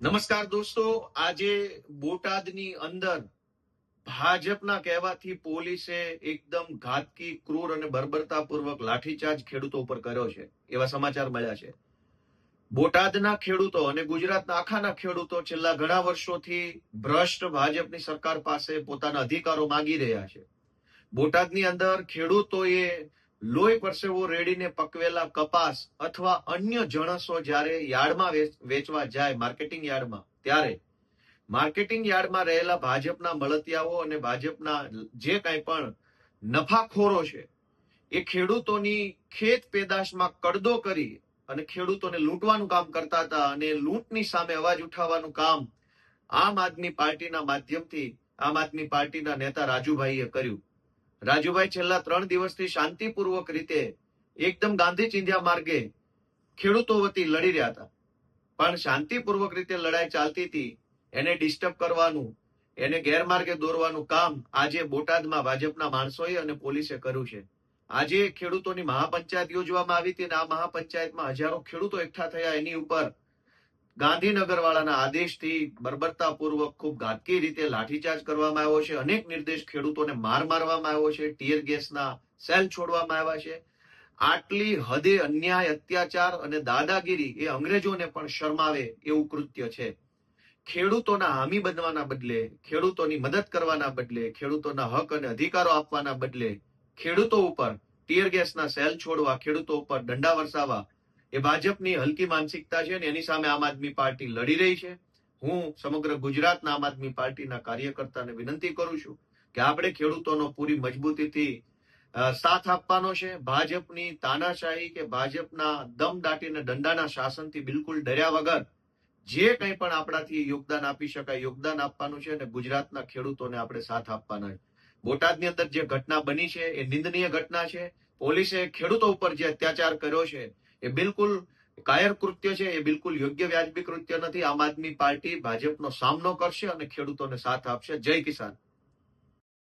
નમસ્કાર દોસ્તો, આજે બોટાદની અંદર ભાજપના કહેવાથી પોલીસે એકદમ ઘાતકી, ક્રૂર અને બર્બરતાપૂર્વક લાઠીચાર્જ ખેડૂતો ઉપર કર્યો છે. એવા સમાચાર મળ્યા છે. બોટાદના ખેડૂતો અને ગુજરાતના આખાના ખેડૂતો છેલ્લા ઘણા વર્ષોથી ભ્રષ્ટ ભાજપની સરકાર પાસે પોતાના અધિકારો માંગી રહ્યા છે. બોટાદની અંદર ખેડૂતોએ લોહી પરસેવો રેડીને પકવેલા કપાસ અથવા અન્ય જણસો જ્યારે યાર્ડમાં વેચવા જાય, માર્કેટિંગ યાર્ડમાં, ત્યારે માર્કેટિંગ યાર્ડમાં રહેલા ભાજપના મળતિયાઓ અને ભાજપના જે કાંઈ પણ નફાખોરો છે, એ ખેડૂતોની ખેત પેદાશમાં કડદો કરી અને ખેડૂતોને લૂંટવાનું કામ કરતા હતા અને લૂંટની સામે અવાજ ઉઠાવવાનું કામ આમ આદમી પાર્ટીના માધ્યમથી, આમ આદમી પાર્ટીના નેતા રાજુભાઈએ કર્યું. રાજુભાઈ છેલ્લા ત્રણ દિવસથી શાંતિપૂર્વક રીતે એકદમ ગાંધી ચિંધ્યા માર્ગે ખેડૂતો વતી લડી રહ્યા હતા. પણ શાંતિપૂર્વક રીતે લડાઈ ચાલતી હતી, એને ડિસ્ટર્બ કરવાનું, એને ગેરમાર્ગે દોરવાનું કામ આજે બોટાદમાં ભાજપના માણસોએ અને પોલીસે કર્યું છે. આજે ખેડૂતોની મહાપંચાયત યોજવામાં આવી હતી અને આ મહાપંચાયતમાં હજારો ખેડૂતો એકઠા થયા એની ઉપર ગાંધીનગર વાળાના આદેશથી બર્બરતાપૂર્વક ખૂબ ઘાતકી રીતે લાઠીચાર્જ કરવામાં આવ્યો છે. અનેક નિર્દેશ ખેડૂતોને માર મારવામાં આવ્યો છે. ટીયર ગેસના સેલ છોડવામાં આવ્યા છે. આટલી હદે અન્યાય, અત્યાચાર અને દાદાગીરી એ અંગ્રેજોને પણ શરમાવે એવું કૃત્ય છે. ખેડૂતોના હામી બનવાના બદલે, ખેડૂતોની મદદ કરવાના બદલે, ખેડૂતોના હક અને અધિકારો આપવાના બદલે ખેડૂતો ઉપર, ટીયર ગેસના સેલ છોડવા, ખેડૂતો ઉપર દંડા વરસાવવા એ ભાજપની હલકી માનસિકતા છે અને એની સામે આમ આદમી પાર્ટી લડી રહી છે. હું સમગ્ર ગુજરાતના આમ આદમી પાર્ટીના કાર્યકર્તાને વિનંતી કરું છું કે આપણે ખેડૂતોનો પૂરી મજબૂતીથી સાથ આપવાનો છે. ભાજપની તાનાશાહી કે ભાજપના દમ દાટીને દંડાના શાસનથી બિલકુલ ડર્યા વગર જે કંઈ પણ આપણાથી યોગદાન આપી શકાય યોગદાન આપવાનું છે અને ગુજરાતના ખેડૂતોને આપણે સાથ આપવાના છે. બોટાદની અંદર જે ઘટના બની છે એ નિંદનીય ઘટના છે. પોલીસે ખેડૂતો ઉપર જે અત્યાચાર કર્યો છે એ બિલકુલ કાયર કૃત્ય છે, એ બિલકુલ યોગ્ય વ્યાજબી કૃત્ય નથી. આમ આદમી પાર્ટી ભાજપનો સામનો કરશે અને ખેડૂતોને સાથ આપશે. જય કિસાન.